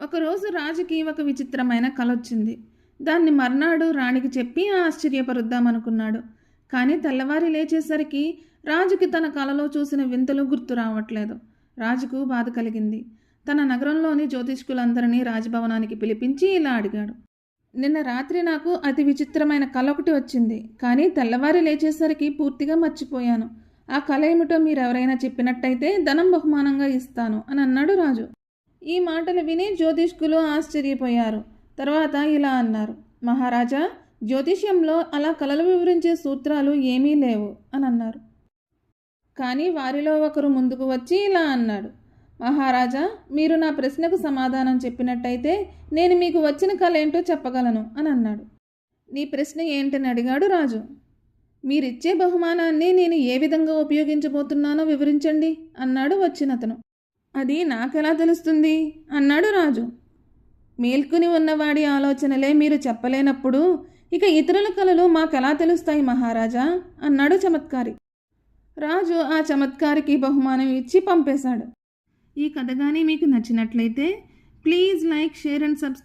ఒకరోజు రాజుకి ఒక విచిత్రమైన కల వచ్చింది దాన్ని మర్నాడు రాణికి చెప్పి ఆశ్చర్యపరుద్దామనుకున్నాడు. కానీ తెల్లవారి లేచేసరికి రాజుకి తన కలలో చూసిన వింతలు గుర్తు రావట్లేదు. రాజుకు బాధ కలిగింది. తన నగరంలోని జ్యోతిష్కులందరినీ రాజభవనానికి పిలిపించి ఇలా అడిగాడు. నిన్న రాత్రి నాకు అతి విచిత్రమైన కల ఒకటి వచ్చింది. కానీ తెల్లవారి లేచేసరికి పూర్తిగా మర్చిపోయాను. ఆ కళ ఏమిటో మీరెవరైనా చెప్పినట్టయితే ధనం బహుమానంగా ఇస్తాను అని అన్నాడు రాజు. ఈ మాటలు విని జ్యోతిష్కులు ఆశ్చర్యపోయారు. తర్వాత ఇలా అన్నారు మహారాజా జ్యోతిష్యంలో అలా కలలు వివరించే సూత్రాలు ఏమీ లేవు అని అన్నారు. కానీ వారిలో ఒకరు ముందుకు వచ్చి ఇలా అన్నాడు మహారాజా మీరు నా ప్రశ్నకు సమాధానం చెప్పినట్టయితే నేను మీకు వచ్చిన కళ ఏంటో చెప్పగలను అని అన్నాడు. నీ ప్రశ్న ఏంటని అడిగాడు రాజు మీరిచ్చే బహుమానాన్ని నేను ఏ విధంగా ఉపయోగించబోతున్నానో వివరించండి అన్నాడు వచ్చినతను. అది నాకెలా తెలుస్తుంది? అన్నాడు రాజు. మేల్కొని ఉన్నవాడి ఆలోచనలే మీరు చెప్పలేనప్పుడు ఇక ఇతరుల కళలు మాకెలా తెలుస్తాయి మహారాజా? అన్నాడు చమత్కారి. రాజు ఆ చమత్కారికి బహుమానం ఇచ్చి పంపేశాడు. ఈ కథ కానీ మీకు నచ్చినట్లయితే please like share and subscribe